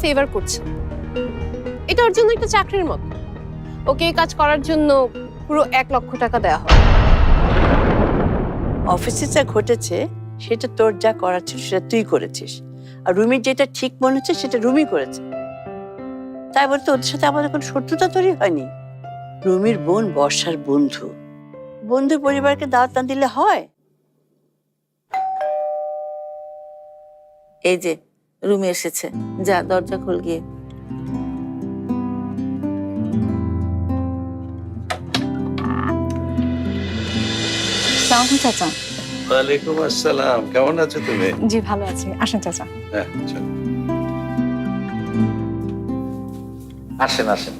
Favour করছে। এটা ওর জন্য একটা চাকরির মতো। ওকে কাজ করার জন্য পুরো এক লক্ষ টাকা দেওয়া হয়। অফিসে যা ঘটেছে, সেটা তোর যা করার ছিল, সেটা তুই করেছিস। আর রুমির যেটা ঠিক মনে হচ্ছে সেটা রুমি করেছে। তাই বলতে ওদের সাথে আমাদের কোনো শত্রুতা তৈরি হয়নি। রুমির বোন বর্ষার বন্ধু। বন্ধু পরিবারকে দাওয়াত না দিলে হয়? এই যে রুমে এসেছে। যা দরজা খোল গিয়ে। সালাম চাচা। ওয়ালাইকুম আসসালাম। কেমন আছো তুমি? জি ভালো আছি। আসেন চাচা। হ্যাঁ চলো। আসেন আসেন।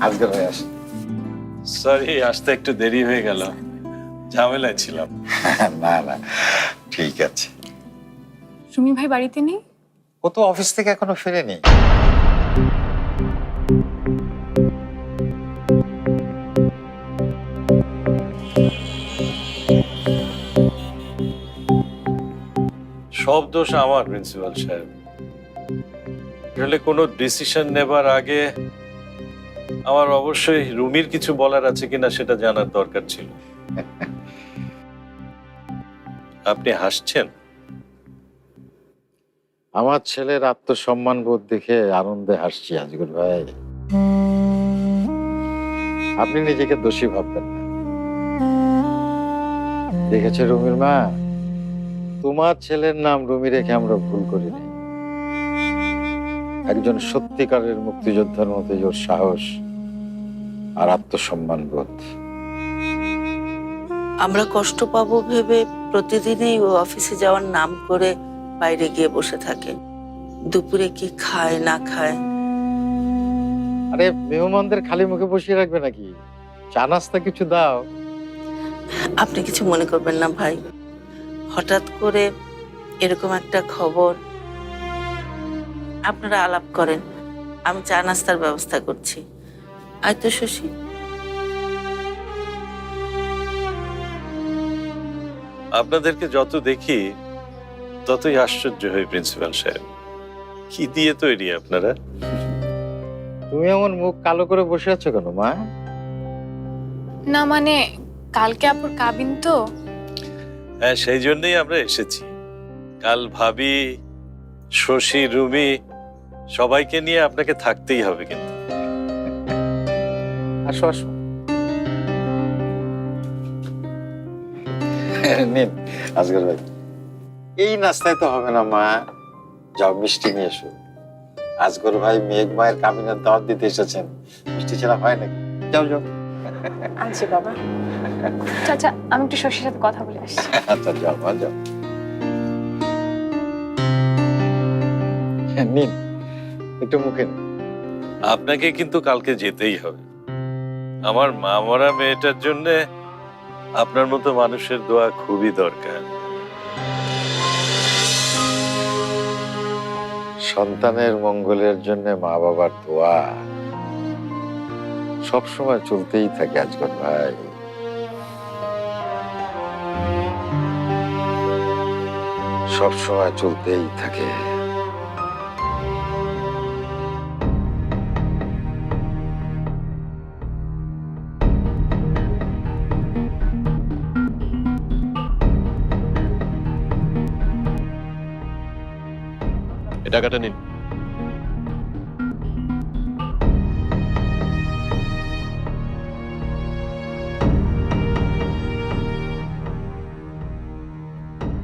আজকের হয়ে আসেন। সরি আসতে একটু দেরি হয়ে গেল। ঝামেলায় ছিলাম। না না ঠিক আছে। সুমি ভাই বাড়িতে নেই? ও তো অফিস থেকে এখনও ফেরেনি। সব দোষ আমার, প্রিন্সিপাল সাহেব। আসলে কোনো ডিসিশন নেবার আগে আমার অবশ্যই রুমির কিছু বলার আছে কিনা সেটা জানার দরকার ছিল। আপনি হাসছেন? আমার ছেলের আত্মসম্মান বোধ দেখে আনন্দে হাসছি আজগর ভাই। আপনি নিজেকে দোষী ভাববেন না। দেখেছে রুমির মা? তোমার ছেলের নাম রুমি রেখে আমরা ভুল করিনি। একজন সত্যিকারের মুক্তিযোদ্ধার মতো জোর সাহস আর আত্মসম্মান বোধ। আমরা কষ্ট পাবো ভেবে প্রতিদিনই অফিসে যাওয়ার নাম করে বাইরে গিয়ে বসে থাকে। দুপুরে কি খায় না খায়? আরে মেহমানদের খালি মুখে বসিয়ে রাখবে নাকি? চা নাস্তা কিছু দাও। আপনি কিছু মনে করবেন না ভাই। হঠাৎ করে এরকম একটা খবর আপনারা আলাপ করেন। আমি চা নাস্তার ব্যবস্থা করছি। আয় তো শশী। আপনাদেরকে যত দেখি ততই আশ্চর্য হই প্রিন্সিপাল সাহেব। কি দিয়ে তৈরি আপনারা? তুমি এমন মুখ কালো করে বসে আছো কেন মা? না মানে কালকে আপুর কাবিন তো? হ্যাঁ সেই জন্যই আমরা এসেছি। কাল ভাবি শশী রুমি সবাইকে নিয়ে আপনাকে থাকতেই হবে কিন্তু। আসো আসো। নিন আজকের ভাই। এই নাস্তায় তো হবে না মা। যাও মিষ্টি নিয়ে এসো। আজগর ভাই মেঘ মায়ের কামিনের দাওয়াত দিতে এসেছেন। মিষ্টি ছাড়া হয় নাকি? যাও যাও। আনছি বাবা। চাচা আমি একটু শশীর সাথে কথা বলে আসছি। আচ্ছা যাও মা যাও। হ্যাঁ, নিন। একটু মুখে আপনাকে কিন্তু কালকে যেতেই হবে। আমার মা মরা মেয়েটার জন্য আপনার মতো মানুষের দোয়া খুবই দরকার। সন্তানের মঙ্গলের জন্য মা বাবার দোয়া। সব সময় চলতেই থাকে আজকাল ভাই। সব সময় চলতেই থাকে। টাকাটা নিন।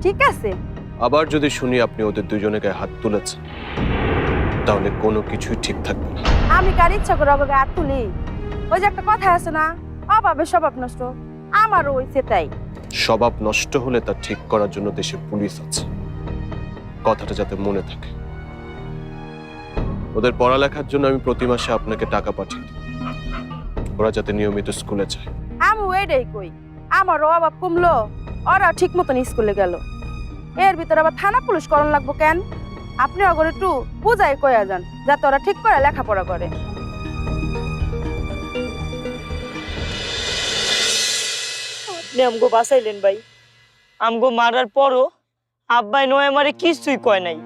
ঠিক আছে। আবার যদি শুনি আপনি ওদের দুজনে গায়ে হাত তুলেছেন তাহলে কোনো কিছুই ঠিক থাকবে না। আমি কার ইচ্ছা করে অবাগে হাত তুলি? ওই যে একটা কথা আছে না অভাবে স্বভাব নষ্ট। আমারও হইছে তাই। স্বভাব নষ্ট হলে তা ঠিক করার জন্য দেশে পুলিশ আছে। কথাটা যাতে মনে থাকে। ওদের পড়ালেখার জন্য আমি প্রতি মাসে আপনাকে টাকা পাঠিয়ে দিই ওরা যাতে নিয়মিত স্কুলে যায়। আমি এটাই কই আমারও অভাব কমলো ওরা ঠিক মতন স্কুলে গেল। এর ভিতরে আবার থানা পুলিশ করণ লাগবো কেন? আপনি অগর একটু বুঝাই কয়া যান যাতে ওরা ঠিক করে লেখাপড়া করে। আপনি আমগো বাঁচাইলেন ভাই। আমগো মারার পরও আব্বাই নয় আমারে কিছুই কয় নাই।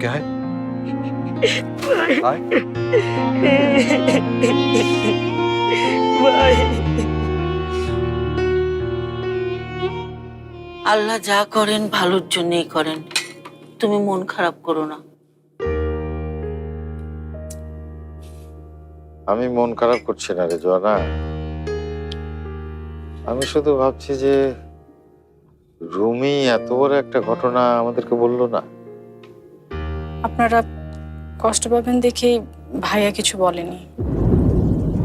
এদিকে হয় আয়। আল্লাহ যা করেন ভালোর জন্যই করেন। তুমি মন খারাপ করো না। আমি মন খারাপ করছি না রে জোয়ানা। আমি শুধু ভাবছি যে রুমি এত বড় একটা ঘটনা আমাদেরকে বলল না। আপনারা কষ্ট পাবেন দেখেই ভাইয়া কিছু বলেনি।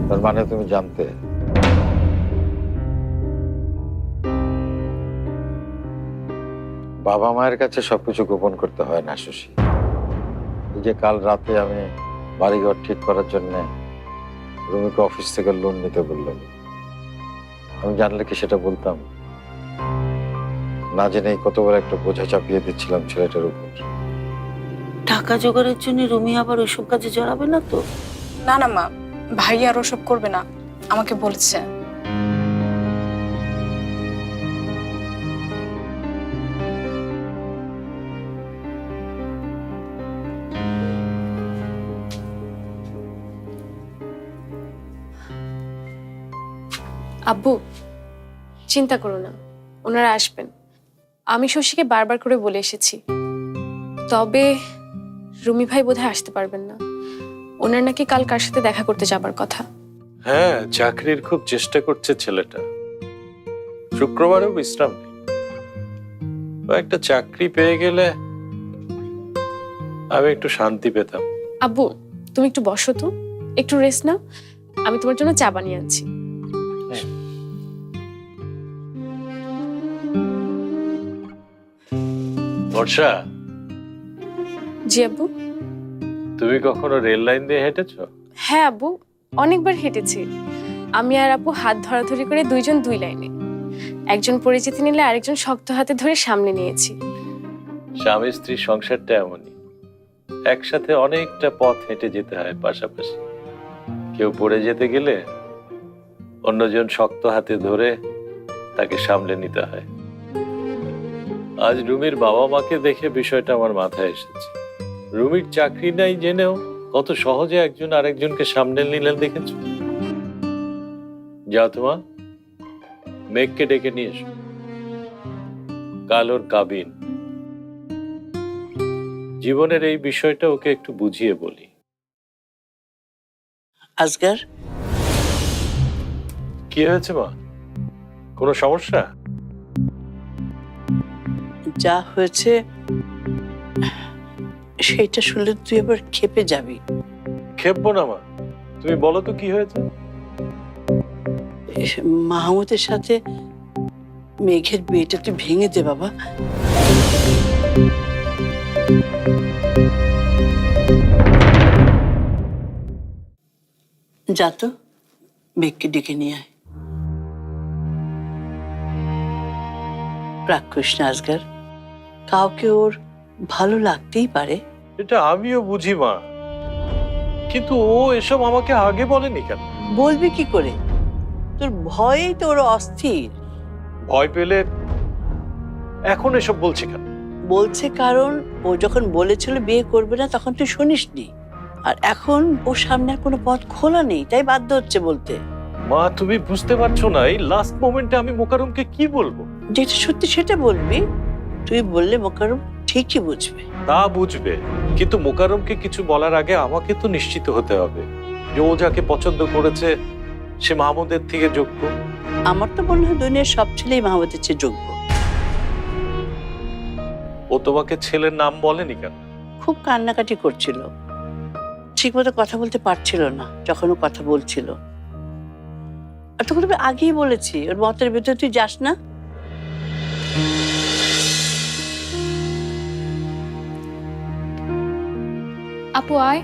তার মানে তুমি জানতে? বাবা মায়ের কাছে সবকিছু গোপন করতে হয় না, শশী। এই যে কাল রাতে আমি বাড়িঘর ঠিক করার জন্য রুমিকে অফিস থেকে লোন নিতে বললাম। আমি জানলে কি সেটা বলতাম? না জেনে কত বড় একটা বোঝা চাপিয়ে দিচ্ছিলাম ছেলেটার উপর। টাকা জোগাড়ের জন্য রুমি আবার ওইসব কাজে জড়াবে না তো? না না মা। ভাই আর ওসব করবে না। আমাকে বলেছে। আব্বু চিন্তা করো না। ওনারা আসবেন। আমি শশীকে বারবার করে বলে এসেছি। তবে রুমি ভাই বোধহয় আসতে পারবেন না। ওনার নাকি কাল কার সাথে দেখা করতে যাবার কথা। হ্যাঁ চাকরির খুব চেষ্টা করছে ছেলেটা। শুক্রবারেও বিশ্রাম নেই। ও একটা চাকরি পেয়ে গেলে আমি একটু শান্তি পেতাম। আব্বু তুমি একটু বসো তো। একটু রেস্ট নাও। আমি তোমার জন্য চা বানিয়ে আনছি। বর্ষা। জি আব্বু। তুমি কখনো রেল লাইন দিয়ে হেঁটেছো? হ্যাঁ আব্বু অনেকবার হেঁটেছি। আমি আর আপু হাত ধরাধরি করে দুইজন দুই লাইনে। একজন পরিচিতি নিলে আরেকজন শক্ত হাতে ধরে সামনে নিয়েছি। স্বামী স্ত্রী সংসারটা এমনই। একসাথে অনেকটা পথ হেঁটে যেতে হয় পাশাপাশি। কেউ পড়ে যেতে গেলে অন্যজন শক্ত হাতে ধরে তাকে সামলে নিতে হয়। আজ রুমির বাবা মাকে দেখে বিষয়টা আমার মাথায় এসেছে। রুমির চাকরি নাই জেনেও কত সহজে একজন আরেকজনকে সামনে নিলেন দেখেছ? যাও তোমা মেঘকে ডেকে নিয়ে এসো। কাল ওর কাবিন। জীবনের এই বিষয়টা ওকে একটু বুঝিয়ে বলি। আজকার কি হয়েছে মা? কোনো সমস্যা? যা হয়েছে সেইটা শুনলে তুই এবার খেপে যাবি। খেপবো না মা। তুমি বলো তো কি হয়েছে? মাহমুদের সাথে মেঘের বিয়েটা তুই ভেঙে দে বাবা। যা তো মেঘকে ডেকে নিয়ে আয়। করিস আজগার কাউকে ওর ভালো লাগতেই পারে। এটা আমিও বুঝি মা। কিন্তু ও এসব আমাকে আগে বলেনি কেন? বলবি কি করে? তোর ভয়েই তো ওর অস্থির। ভয় পেলে এখন এসব বলছে কেন? বলছে কারণ ও যখন বলেছিল বিয়ে করবে না তখন তুই শুনিসনি। আর এখন ওর সামনে আর কোনো পথ খোলা নেই তাই বাধ্য হচ্ছে বলতে। মা তুমি বুঝতে পারছ না এই লাস্ট মোমেন্টে আমি মোকারমকে কি বলব? যেটা সত্যি সেটা বলবি। তুই বললে মোকারম ঠিকই বুঝবে। তা বুঝবে। কিন্তু মোকারমকে কিছু বলার আগে আমাকে তো নিশ্চিত হতে হবে। যে ও যাকে পছন্দ করেছে সে মাহমুদের থেকে যোগ্য। আমার তো মনে হয় দুনিয়ার সব ছেলেই মাহমুদের চেয়ে যোগ্য। ও তোমাকে ছেলের নাম বলেনি কেন? খুব কান্নাকাটি করছিল। ঠিকমতো কথা বলতে পারছিল না যখন ও কথা বলছিল। আর তখন আমি আগেই বলেছি ওর মতের ভেতরে তুই যাস না। আপু আয়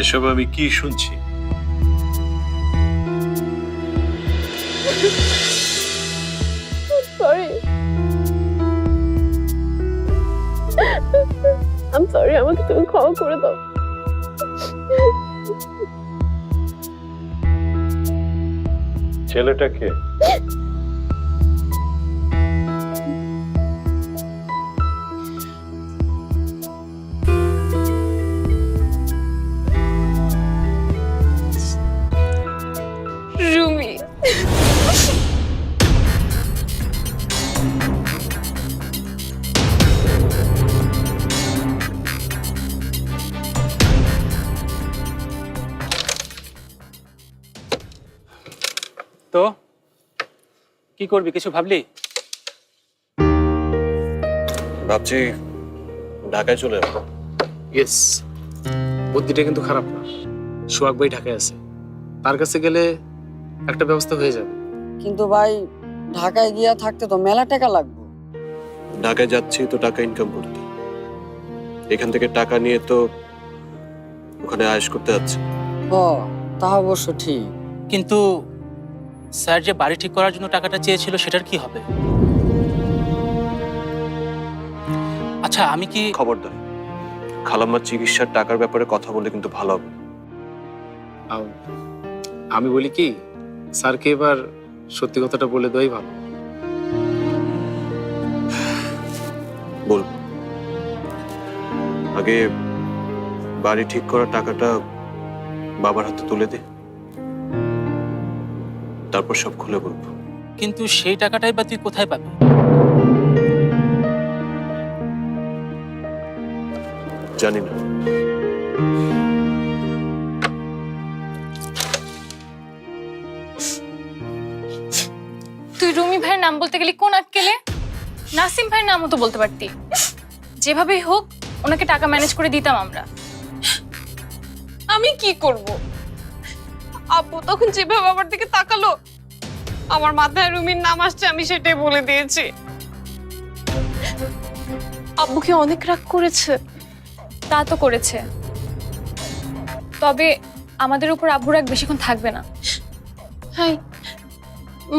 এসব আমি কি শুনছি? সরি আম সরি আমাকে তুমি ক্ষমা করে দাও। ছেলেটাকে তো? কি করবি কিছু ভাবলি? ভাবছি ঢাকায় চলে যাব। ইয়েস বুদ্ধিটা কিন্তু খারাপ না। সোহাগ ভাই ঢাকায় আছে। তার কাছে গেলে একটা ব্যবস্থা হয়ে যাবে। কিন্তু ভাই ঢাকায় গিয়া থাকতে তো মেলা টাকা লাগবে। ঢাকায় যাচ্ছি তো টাকা ইনকাম করতে। এখান থেকে টাকা নিয়ে তো ওখানে আয়েশ করতে যাচ্ছে। হ তা অবশ্য ঠিক। কিন্তু স্যার যে বাড়ি ঠিক করার জন্য টাকাটা চেয়েছিল সেটার কি হবে? আচ্ছা আমি কি খবরদার। খালাম্মার চিকিৎসার টাকার ব্যাপারে কথা বললে কিন্তু ভালো হবে। আমি বলি কি স্যারকে এবার সত্যি কথাটা বলে দেওয়াই ভালো। বল আগে বাড়ি ঠিক করার টাকাটা বাবার হাতে তুলে দে। তারপর সব খুলে বলব। কিন্তু সেই টাকাটাই বা তুই কোথায় পাবি? জানি না। তুই রুমি ভাইয়ের নাম বলতে গেলি কোন আক্কেলে নাসিম ভাইয়ের নামও তো বলতে পারতি। যেভাবেই হোক ওনাকে টাকা ম্যানেজ করে দিতাম আমরা। আমি কি করব? আপু তখন যেভাবে আমার দিকে তাকালো আমার মাথায় রুমির নাম আসছে আমি সেটাই বলে দিয়েছি। আব্বুকে অনেক রাগ করেছে। তা তো করেছে। তবে আমাদের উপর আব্বুর রাগ বেশিক্ষণ থাকবে না। হ্যাঁ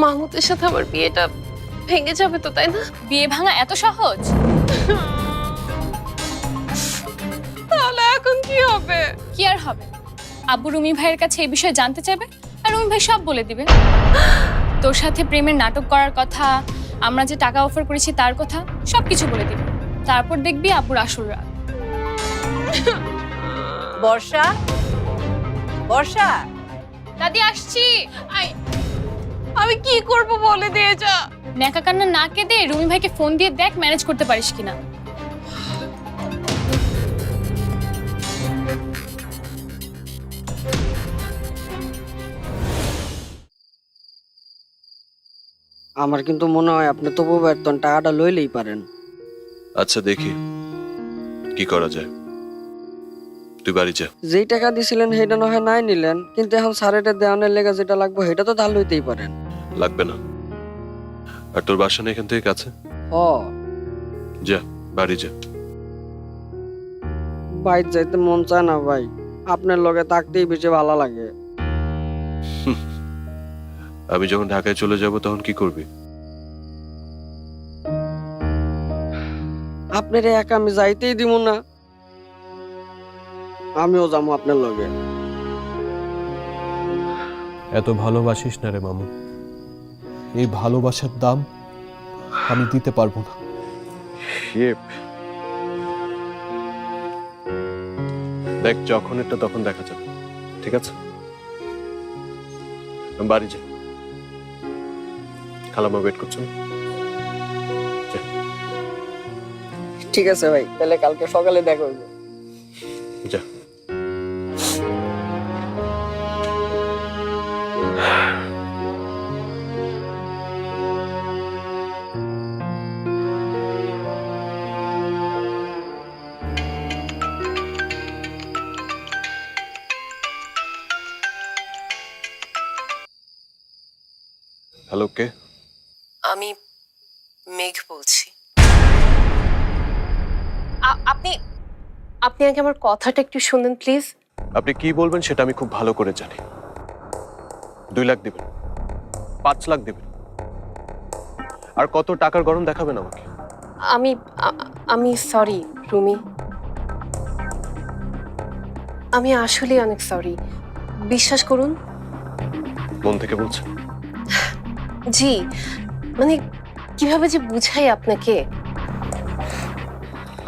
মাহমুদের সাথে আমার বিয়েটা ভেঙে যাবে তো তাই না? বিয়ে ভাঙা এত সহজ? তাহলে এখন কি হবে? কি আর হবে? আব্বু রুমি ভাইয়ের কাছে এই বিষয়ে জানতে চাইবে আর রুমি ভাই সব বলে দিবে। তোর সাথে প্রেমের নাটক করার কথা আমরা যে টাকা অফার করেছি তার কথা সব কিছু বলে দিবে। তারপর দেখবি আপুর আসল রাগ। বর্ষা? বর্ষা? দাদি আসছি। আমি কি করব বলে দিয়ে যা। ন্যাকা কান্না না কেঁদে রুমি ভাইকে ফোন দিয়ে দেখ ম্যানেজ করতে পারিস কিনা। আমার কিন্তু মনে হয় আপনি তবু বেতন টাকাটা লইলেই পারেন। আচ্ছা দেখি। কি করা যায়? তুই বাড়ি যা। যেই টাকা দিছিলেন সেটা না হয় নাই নিলেন কিন্তু এখন সারেটা দেওয়ানের লেগে যেটা লাগবে সেটা তো ধার লইতেই পারেন। লাগবে না। আর তোর বাসা না এখান থেকে কাছে? হ। যা বাড়ি যা। বাইর যাইতে মন চায় না ভাই। আপনার লগে থাকতেই বেশি ভালো লাগে। আমি যখন ঢাকায় চলে যাব তখন কি করবি? আপনার একা আমি যাইতেই দিব না। আমিও যাব আপনার লগে। এত ভালোবাসিস না রে মামু। এই ভালোবাসার দাম আমি দিতে পারব না। দেখ যখন এটা তখন দেখা যাবে। ঠিক আছে? বাড়ি যাই খালামা ওয়েট করছেন ঠিক আছে ভাই তাহলে কালকে সকালে দেখা হইবে যা। আপনি আগে আমার কথাটা একটু শুনেন প্লিজ। আপনি কি বলবেন সেটা আমি খুব ভালো করে জানি। দুই লাখ দিবেন। পাঁচ লাখ দিবেন। আর কত টাকার গরম দেখাবেন আমাকে? আমি আমি সরি রুমি। আমি আসলে অনেক সরি বিশ্বাস করুন। মন থেকে বলছেন? জি। মানে কীভাবে যে বুঝাই আপনাকে?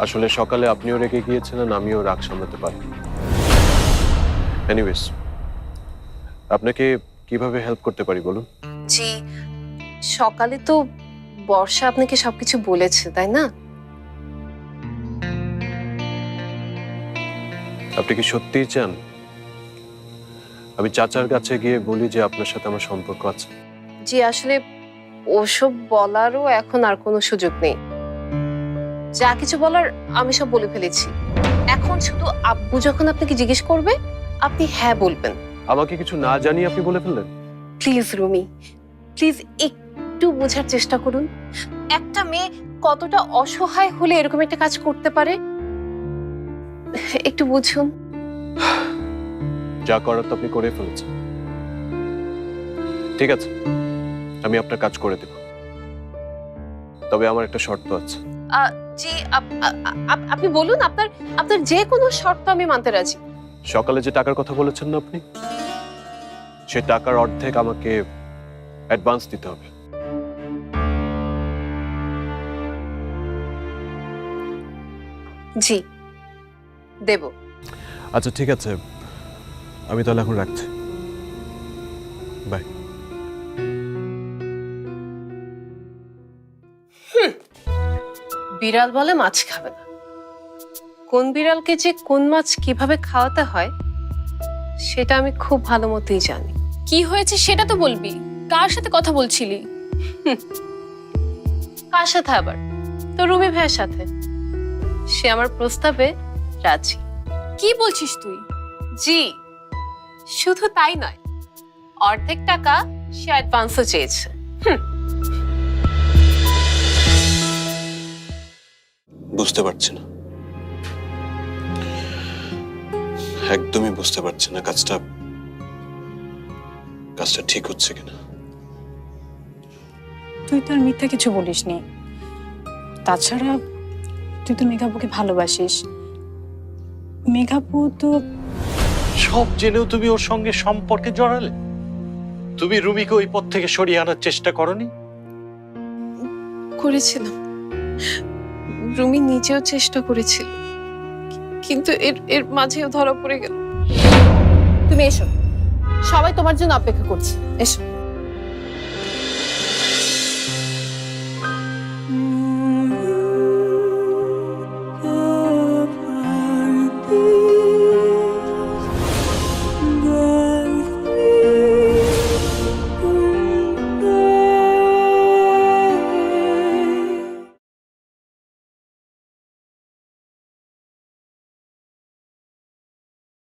আসলে সকালে আপনিও রেগে গিয়েছিলেন আমিও রাগ সামলাতে পারি। এনিওয়েজ আপনাকে কীভাবে হেল্প করতে পারি বলুন? জি সকালে তো বর্ষা আপনাকে সবকিছু বলেছে তাই না? আপনি কি সত্যিই চান? আমি চাচার কাছে গিয়ে বলি যে আপনার সাথে আমার সম্পর্ক আছে। জি আসলে ওসব বলারও এখন আর কোনো সুযোগ নেই। যা কিছু বলার আমি সব বলে ফেলেছি। এখন শুধু আব্বু যখন আপনাকে জিজ্ঞেস করবে আপনি হ্যাঁ বলবেন। আমাকে কিছু না জানিয়ে আপনি বলে ফেললেন? প্লিজ রুমি প্লিজ একটু বোঝার চেষ্টা করুন। একটা মেয়ে কতটা অসহায় হলে এরকম একটা কাজ করতে পারে? একটু বুঝুন। যা করার তো আপনি করে ফেলেছেন। ঠিক আছে আমি আপনার কাজ করে দেব। তবে আমার একটা শর্ত আছে। আহ, জি আপনি বলুন আপনার আপনার যে কোনো শর্ত আমি মানতে রাজি। সকালে যে টাকার কথা বলেছেন না আপনি? সে টাকার অর্ধেক আমাকে অ্যাডভান্স দিতে হবে। জি। দেব। আচ্ছা ঠিক আছে। আমি তাহলে এখন রাখছি। বাই। বিড়াল বলে মাছ খাবে না। কোন বিড়ালকে যে কোন মাছ কীভাবে খাওয়াতে হয় সেটা আমি খুব ভালো মতোই জানি। কি হয়েছে সেটা তো বলবি। কার সাথে কথা বলছিলি? কার সাথে আবার? তো রুমি ভাইয়ের সাথে। সে আমার প্রস্তাবে রাজি। কি বলছিস তুই? জি। শুধু তাই নয় অর্ধেক টাকা সে অ্যাডভান্সও চেয়েছে। বুঝতে পারছি না। একদমই বুঝতে পারছি না কাজটা কাজটা ঠিক হচ্ছে কিনা। তুই তো আর মিথ্যা কিছু বলিসনি। তাছাড়া তুই তো মেঘাপুকে ভালোবাসিস। মেঘাপু তো সব জেনেও তুমি ওর সঙ্গে সম্পর্কে জড়ালে? তুমি রুমিকে ওই পথ থেকে সরিয়ে আনার চেষ্টা করনি? করেছিলাম। রুমি নিজেও চেষ্টা করেছিল। কিন্তু এর এর মাঝেও ধরা পড়ে গেল। তুমি এসো। সবাই তোমার জন্য অপেক্ষা করছে। এসো।